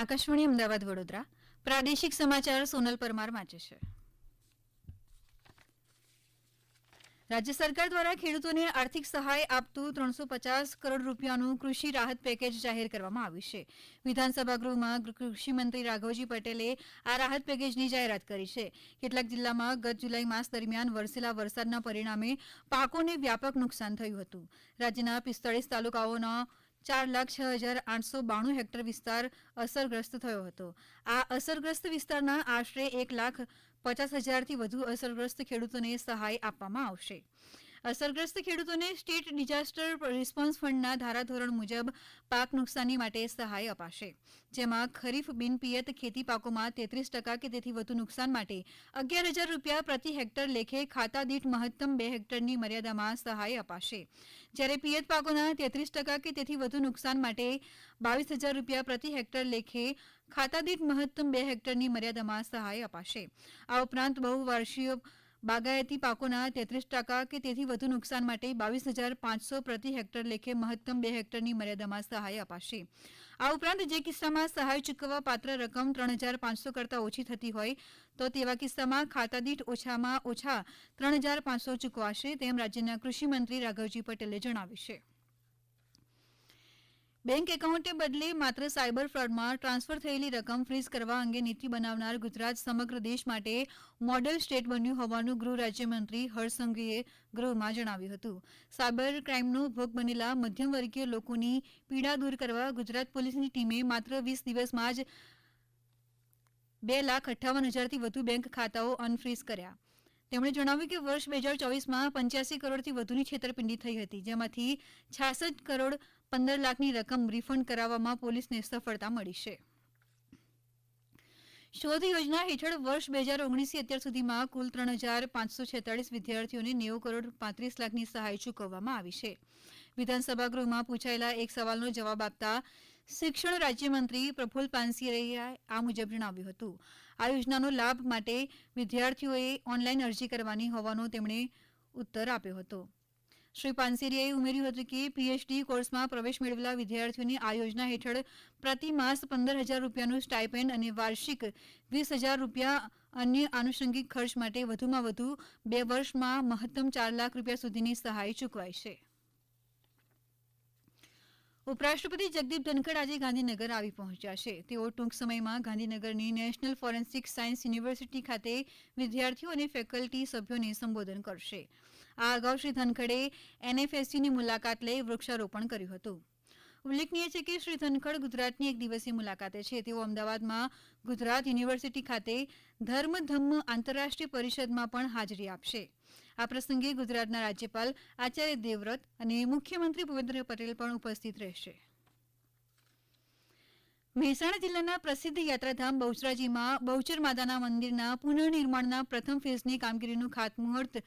આકાશવાણી અમદાવાદ વડોદરા. પ્રાદેશિક સમાચાર સોનલ પરમાર વાંચે છે. રાજ્ય સરકાર દ્વારા ખેડૂતોને આર્થિક સહાય આપતું ત્રણસો પચાસ કરોડ રૂપિયાનું કૃષિ રાહત પેકેજ જાહેર કરવામાં આવ્યું છે. વિધાનસભા ગૃહમાં કૃષિમંત્રી રાઘવજી પટેલે આ રાહત પેકેજની જાહેરાત કરી છે. કેટલાક જિલ્લામાં ગત જુલાઈ માસ દરમિયાન વરસેલા વરસાદના પરિણામે પાકોને વ્યાપક નુકસાન થયું હતું. રાજ્યના પિસ્તાળીસ તાલુકાઓના ચાર લાખ છ હજાર આઠસો બાણું હેક્ટર વિસ્તાર અસરગ્રસ્ત થયો હતો. આ અસરગ્રસ્ત વિસ્તારના આશરે એક લાખ પચાસ હજારથી વધુ અસરગ્રસ્ત ખેડૂતોને સહાય આપવામાં આવશે. અસરગ્રસ્ત ખેડૂતોને સ્ટેટ ડિઝાસ્ટર રિસ્પોન્સ ફંડના ધારાધોરણ મુજબ પાક નુકસાની માટે સહાય અપાશે. જેમાં ખરીફ બિનપિયત ખેતી પાકોમાં તેત્રીસ ટકા કે તેથી વધુ નુકસાન માટે અગિયાર હજાર રૂપિયા પ્રતિ હેક્ટર લેખે ખાતા દીઠ મહત્તમ બે હેક્ટરની મર્યાદામાં સહાય અપાશે. જ્યારે પિયત પાકોના તેત્રીસ ટકા કે તેથી વધુ નુકસાન માટે બાવીસ હજાર રૂપિયા પ્રતિ હેક્ટર લેખે ખાતા દીઠ મહત્તમ બે હેક્ટરની મર્યાદામાં સહાય અપાશે. આ ઉપરાંત બહુવાર્ષીય બાગાયતી પાકોના તેત્રીસ ટકા કે તેથી વધુ નુકસાન માટે બાવીસ હજાર પાંચસો પ્રતિ હેક્ટર લેખે મહત્તમ બે હેક્ટરની મર્યાદામાં સહાય અપાશે. આ ઉપરાંત જે કિસ્સામાં સહાય ચૂકવવા પાત્ર રકમ ત્રણ હજાર પાંચસો કરતાં ઓછી થતી હોય, તો તેવા કિસ્સામાં ખાતાદીઠ ઓછામાં ઓછા ત્રણ હજાર પાંચસો ચૂકવાશે તેમ રાજ્યના કૃષિમંત્રી રાઘવજી પટેલે જણાવ્યું છે. બેંક એકાઉન્ટને બદલે માત્ર સાયબર ફ્રોડમાં ટ્રાન્સફર થયેલી રકમ ફ્રીઝ કરવા અંગે નીતિ બનાવનાર ગુજરાત સમગ્ર દેશ માટે મોડેલ સ્ટેટ બન્યું હોવાનું ગૃહ રાજ્યમંત્રી હર્ષ ગૃહમાં જણાવ્યું હતું. સાયબર ક્રાઇમનો ભોગ બનેલા મધ્યમ લોકોની પીડા દૂર કરવા ગુજરાત પોલીસની ટીમે માત્ર વીસ દિવસમાં જ બે લાખ અઠ્ઠાવન હજારથી વધુ બેંક ખાતાઓ અનફ્રીઝ કર્યા. તેમણે જણાવ્યું કે વર્ષ બે હજાર ચોવીસમાં પંચ્યાસી કરોડથી વધુની છેતરપિંડી થઈ હતી, જેમાંથી છાસઠ કરોડ પંદર લાખની રકમ રિફંડ કરાવવામાં પોલીસને સફળતા મળી છે. શોધ યોજના હેઠળ વર્ષ બે હજાર ઓગણીસથી અત્યાર સુધીમાં કુલ ત્રણ હજાર પાંચસો છેતાળીસ વિદ્યાર્થીઓને નેવું કરોડ પાંત્રીસ લાખની સહાય ચૂકવવામાં આવી છે. વિધાનસભા ગૃહમાં પૂછાયેલા એક સવાલનો જવાબ આપતા શિક્ષણ રાજ્યમંત્રી પ્રફુલ પાનસરિયાએ આ મુજબ જણાવ્યું હતું. આ યોજનાનો લાભ માટે વિદ્યાર્થીઓએ ઓનલાઈન અરજી કરવાની હોવાનો તેમણે ઉત્તર આપ્યો હતો. શ્રી પાનસેરિયાએ ઉમેર્યું હતું કે પીએચડી કોર્સમાં પ્રવેશ મેળવેલા વિદ્યાર્થીઓને આ યોજના હેઠળ પ્રતિ માસ પંદર હજાર રૂપિયાનું સ્ટાઇપેન્ડ અને વાર્ષિક વીસ હજાર રૂપિયા અન્ય આનુષંગિક ખર્ચ માટે વધુમાં વધુ બે વર્ષમાં મહત્તમ ચાર લાખ રૂપિયા સુધીની સહાય ચૂકવાય છે. ઉપરાષ્ટ્રપતિ જગદીપ ધનખડ આજે ગાંધીનગર આવી પહોંચ્યા છે. તેઓ ટૂંક સમયમાં ગાંધીનગરની નેશનલ ફોરેન્સિક સાયન્સ યુનિવર્સિટી ખાતે વિદ્યાર્થીઓ અને ફેકલ્ટી સભ્યોને સંબોધન કરશે. આ અગાઉ શ્રી ધનખડે એનએફએસયુની મુલાકાત લઈ વૃક્ષારોપણ કર્યું હતું. ઉલ્લેખનીય છે કે શ્રી ધનખડ ગુજરાતની એક દિવસીય મુલાકાતે છે. તેઓ અમદાવાદમાં ગુજરાત યુનિવર્સિટી ખાતે ધર્મ ધમ્મ આંતરરાષ્ટ્રીય પરિષદમાં પણ હાજરી આપશે. આ પ્રસંગે ગુજરાતના રાજ્યપાલ આચાર્ય દેવવ્રત અને મુખ્યમંત્રી ભૂપેન્દ્ર પટેલ પણ ઉપસ્થિત રહેશે. મહેસાણા જિલ્લાના પ્રસિદ્ધ યાત્રાધામ બહુચરાજીમાં બહુચર માતાના મંદિરના પુનઃનિર્માણના પ્રથમ ફેઝની કામગીરીનું ખાતમુહૂર્ત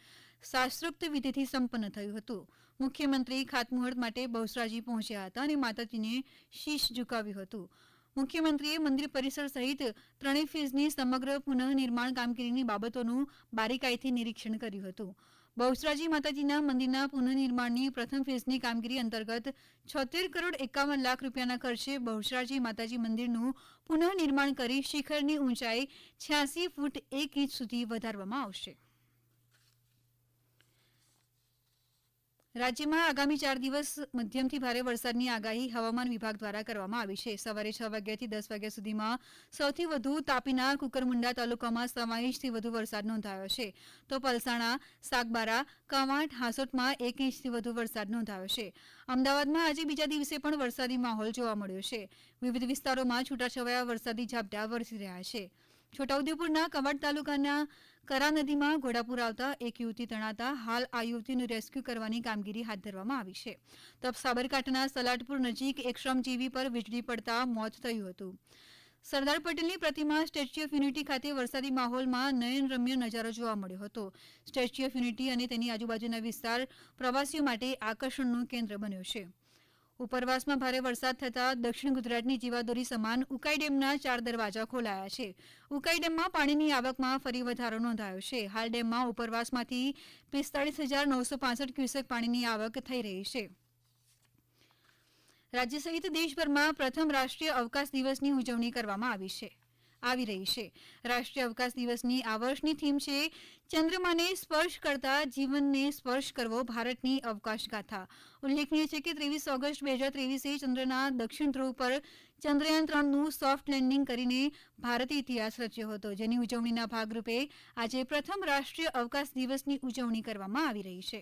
શાસ્ત્રોક્ત વિધિથી સંપન્ન થયું હતું. મુખ્યમંત્રી ખાતમુહૂર્ત માટે બહુચરાજી પહોંચ્યા હતા અને માતાજીને શીશ ઝુકાવ્યું હતું. મુખ્યમંત્રીએ મંદિર પરિસર સહિત ત્રણેય ફેઝની સમગ્ર પુનઃનિર્માણ કામગીરીની બાબતોનું બારીકાઈથી નિરીક્ષણ કર્યું હતું. બહુચરાજી માતાજીના મંદિરના પુનઃનિર્માણની પ્રથમ ફેઝની કામગીરી અંતર્ગત છોતેર કરોડ એકાવન લાખ રૂપિયાના ખર્ચે બહુચરાજી માતાજી મંદિરનું પુનઃનિર્માણ કરી શિખરની ઊંચાઈ છ્યાસી ફૂટ એક ઇંચ સુધી વધારવામાં આવશે. રાજ્યમાં આગામી ચાર દિવસ મધ્યમથી ભારે વરસાદની આગાહી હવામાન વિભાગ દ્વારા કરવામાં આવી છે. સવારે છ વાગ્યાથી દસ વાગ્યા સુધીમાં સૌથી વધુ તાપીના કુકરમુંડા તાલુકામાં સવા ઇંચથી વધુ વરસાદ નોંધાયો છે. તો પલસાણા, સાગબારા, કવાંટ, હાંસોટમાં એક ઇંચથી વધુ વરસાદ નોંધાયો છે. અમદાવાદમાં આજે બીજા દિવસે પણ વરસાદી માહોલ જોવા મળ્યો છે. વિવિધ વિસ્તારોમાં છૂટાછવાયા વરસાદી ઝાપટા વરસી રહ્યા છે. છોટાઉદેપુરના કવાંટ તાલુકાના કરા નદીમાં ઘોડાપુર આવતા એક યુવતી તણાતા હાલ આ યુવતીનું રેસ્ક્યુ કરવાની કામગીરી હાથ ધરવામાં આવી છે. તો સાબરકાંઠાના સલાટપુર નજીક એક શ્રમજીવી પર વીજળી પડતા મોત થયું હતું. સરદાર પટેલની પ્રતિમા સ્ટેચ્યુ ઓફ યુનિટી ખાતે વરસાદી માહોલમાં નયનરમ્ય નજારો જોવા મળ્યો હતો. સ્ટેચ્યુ ઓફ યુનિટી અને તેની આજુબાજુના વિસ્તાર પ્રવાસીઓ માટે આકર્ષણનું કેન્દ્ર બન્યો છે. ઉપરવાસમાં ભારે વરસાદ થતાં દક્ષિણ ગુજરાતની જીવાદોરી સમાન ઉકાઈ ડેમના ચાર દરવાજા ખોલાયા છે. ઉકાઈ ડેમમાં પાણીની આવકમાં ફરી વધારો નોંધાયો છે. હાલ ડેમમાં ઉપરવાસમાંથી પિસ્તાળીસ હજાર નવસો પાસઠ ક્યુસેક પાણીની આવક થઈ રહી છે. રાજ્ય સહિત દેશભરમાં પ્રથમ રાષ્ટ્રીય અવકાશ દિવસની ઉજવણી કરવામાં આવી છે. આવી રહી છે. રાષ્ટ્રીય અવકાશ દિવસની આ વર્ષની થીમ છે, ચંદ્રમાને સ્પર્શ કરતા જીવનને સ્પર્શ કરવો ભારતની અવકાશ ગાથા ઉલ્લેખનીય છે કે ત્રેવીસ ઓગસ્ટ બે હજાર ત્રેવીસે ચંદ્રના દક્ષિણ ધ્રુવ પર ચંદ્રયાન ત્રણનું સોફ્ટ લેન્ડિંગ કરીને ભારતે ઇતિહાસ રચ્યો હતો. જેની ઉજવણીના ભાગરૂપે આજે પ્રથમ રાષ્ટ્રીય અવકાશ દિવસની ઉજવણી કરવામાં આવી રહી છે.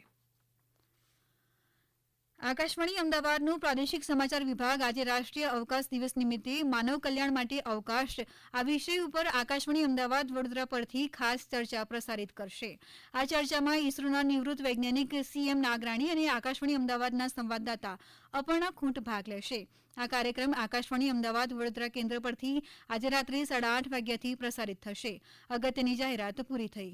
આકાશવાણી અમદાવાદનું પ્રાદેશિક સમાચાર વિભાગ આજે રાષ્ટ્રીય અવકાશ દિવસ નિમિત્તે માનવ કલ્યાણ માટે અવકાશ આ વિષય ઉપર આકાશવાણી અમદાવાદ વડોદરા પરથી ખાસ ચર્ચા પ્રસારિત કરશે. આ ચર્ચામાં ઇસરોના નિવૃત્ત વૈજ્ઞાનિક સીએમ નાગરાણી અને આકાશવાણી અમદાવાદના સંવાદદાતા અપર્ણા ખૂંટ ભાગ લેશે. આ કાર્યક્રમ આકાશવાણી અમદાવાદ વડોદરા કેન્દ્ર પરથી આજે રાત્રે સાડા આઠ વાગ્યાથી પ્રસારિત થશે. અગત્યની જાહેરાત પૂરી થઈ.